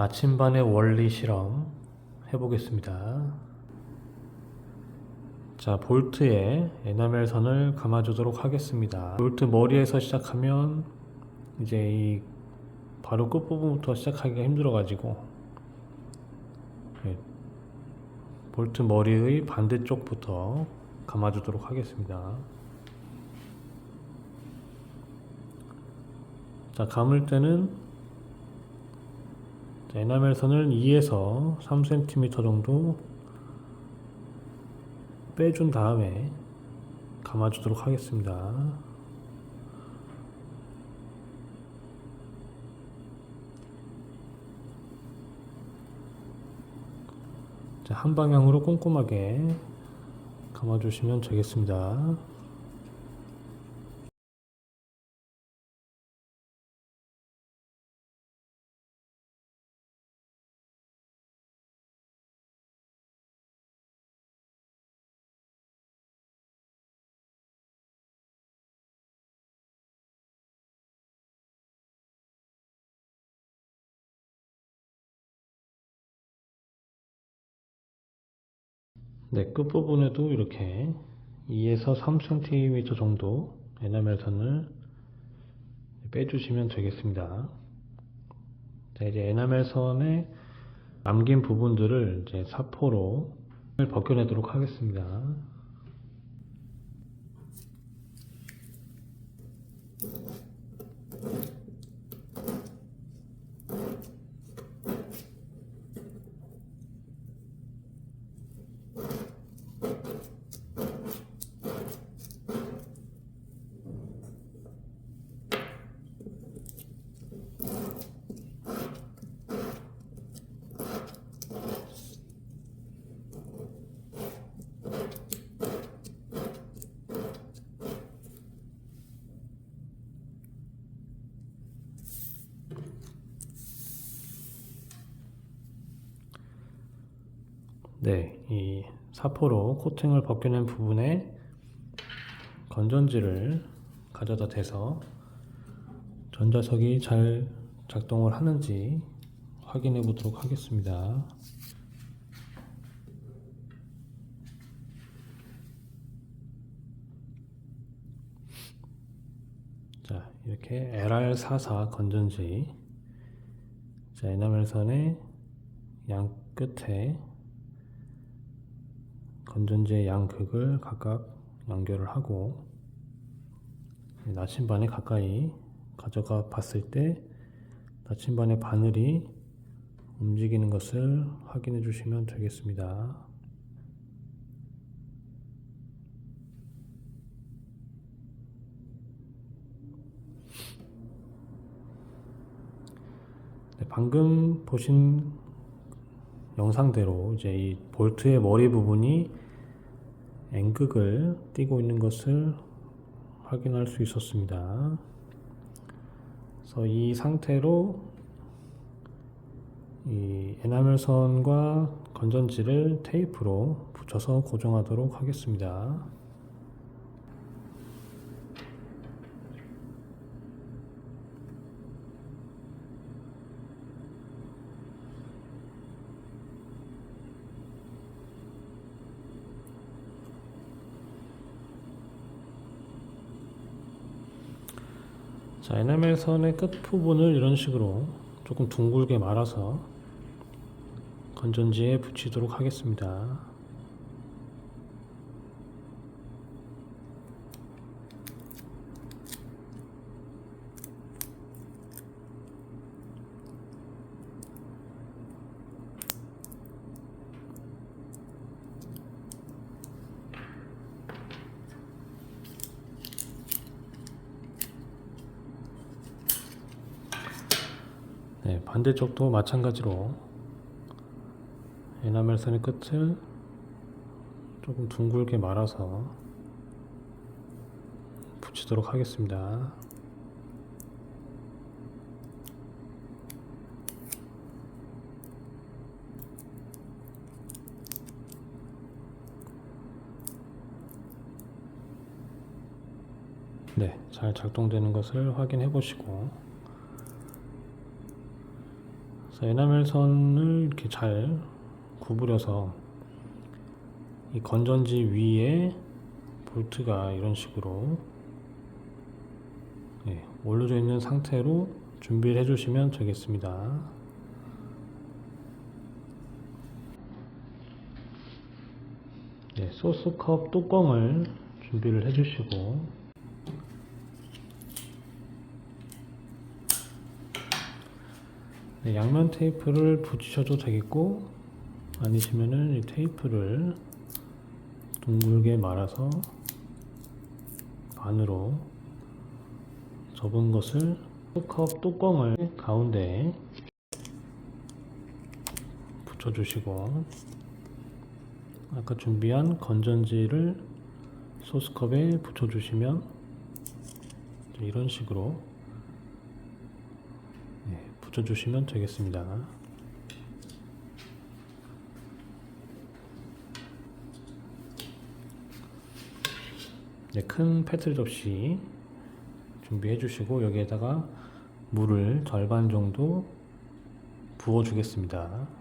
나침반의 원리 실험 해보겠습니다. 자, 볼트에 에나멜 선을 감아주도록 하겠습니다. 볼트 머리에서 시작하면 이제 이 바로 끝부분부터 시작하기가 힘들어가지고 예, 볼트 머리의 반대쪽부터 감아주도록 하겠습니다. 자, 감을 때는 자, 에나멜 선을 2에서 3cm 정도 빼준 다음에 감아주도록 하겠습니다. 자, 한 방향으로 꼼꼼하게 감아주시면 되겠습니다. 네, 끝부분에도 이렇게 2에서 3cm 정도 에나멜 선을 빼주시면 되겠습니다. 자, 이제 에나멜 선에 남긴 부분들을 이제 사포로 벗겨내도록 하겠습니다. 네, 이 사포로 코팅을 벗겨낸 부분에 건전지를 가져다 대서 전자석이 잘 작동을 하는지 확인해 보도록 하겠습니다. 자, 이렇게 LR44 건전지 자, 에나멜선의 양 끝에 건전지의 양극을 각각 연결을 하고 나침반에 가까이 가져가 봤을 때 나침반의 바늘이 움직이는 것을 확인해 주시면 되겠습니다. 네, 방금 보신 영상대로 이제 이 볼트의 머리 부분이 N극을 띄고 있는 것을 확인할 수 있었습니다. 그래서 이 상태로 이 에나멜선과 건전지를 테이프로 붙여서 고정하도록 하겠습니다. 자, 에나멜 선의 끝 부분을 이런 식으로 조금 둥글게 말아서 건전지에 붙이도록 하겠습니다. 네, 반대쪽도 마찬가지로 에나멜 선의 끝을 조금 둥글게 말아서 붙이도록 하겠습니다. 네, 잘 작동되는 것을 확인해 보시고 자, 에나멜 선을 이렇게 잘 구부려서 이 건전지 위에 볼트가 이런 식으로 네, 올려져 있는 상태로 준비를 해주시면 되겠습니다. 네, 소스컵 뚜껑을 준비를 해주시고 네, 양면 테이프를 붙이셔도 되겠고 아니시면은 이 테이프를 둥글게 말아서 반으로 접은 것을 컵 뚜껑을 가운데 붙여주시고 아까 준비한 건전지를 소스컵에 붙여주시면 이런 식으로 네, 붙여주시면 되겠습니다. 네, 큰 페트리 접시 준비해 주시고 여기에다가 물을 절반 정도 부어 주겠습니다.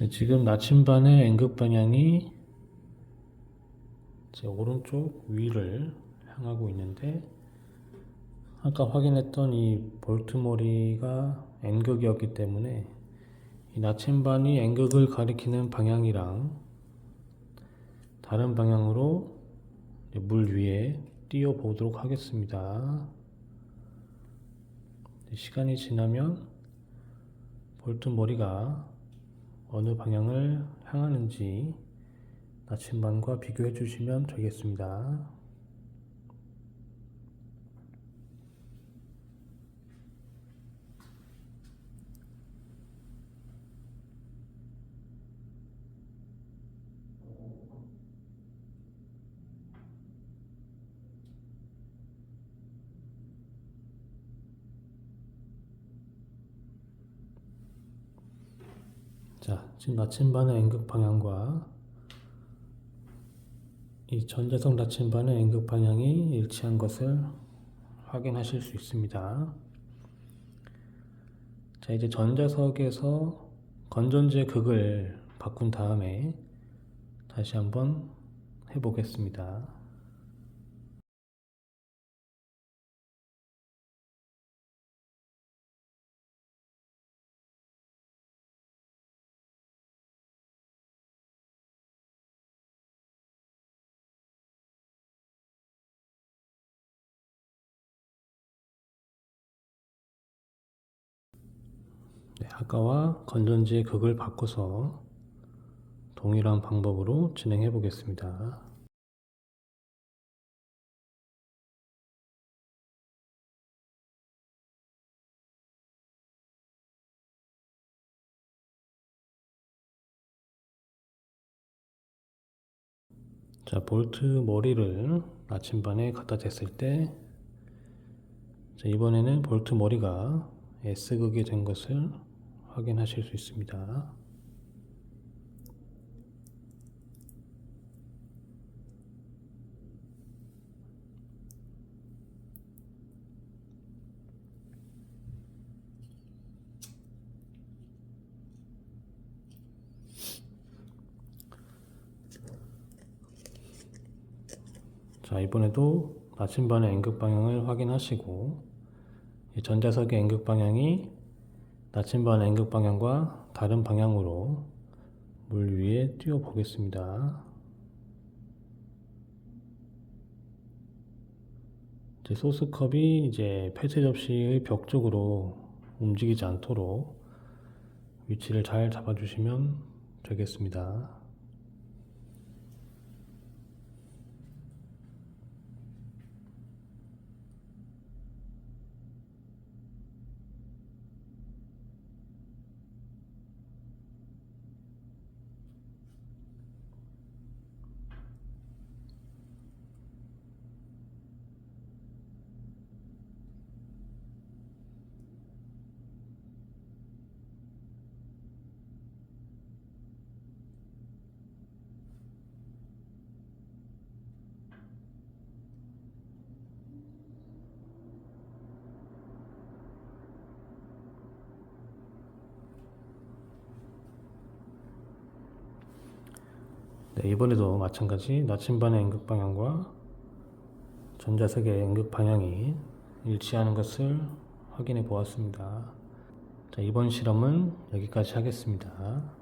네, 지금 나침반의 N극 방향이 제 오른쪽 위를 향하고 있는데 아까 확인했던 이 볼트 머리가 N극이었기 때문에 이 나침반이 N극을 가리키는 방향이랑 다른 방향으로 물 위에 띄워 보도록 하겠습니다. 시간이 지나면 볼트 머리가 어느 방향을 향하는지 나침반과 비교해 주시면 되겠습니다. 자, 지금 나침반의 N극 방향과 이 전자석 나침반의 N극 방향이 일치한 것을 확인하실 수 있습니다. 자, 이제 전자석에서 건전지의 극을 바꾼 다음에 다시 한번 해보겠습니다. 네, 아까와 건전지의 극을 바꿔서 동일한 방법으로 진행해 보겠습니다. 자, 볼트 머리를 나침반에 갖다 댔을 때 자, 이번에는 볼트 머리가 S극이 된 것을 확인하실 수 있습니다. 자, 이번에도 나침반의 N극 방향을 확인하시고 이 전자석의 N극 방향이 나침반 N극 방향과 다른 방향으로 물 위에 띄워 보겠습니다. 이제 소스컵이 이제 폐쇄 접시의 벽 쪽으로 움직이지 않도록 위치를 잘 잡아주시면 되겠습니다. 이번에도 마찬가지 나침반의 응급 방향과 전자석의 응급 방향이 일치하는 것을 확인해 보았습니다. 자, 이번 실험은 여기까지 하겠습니다.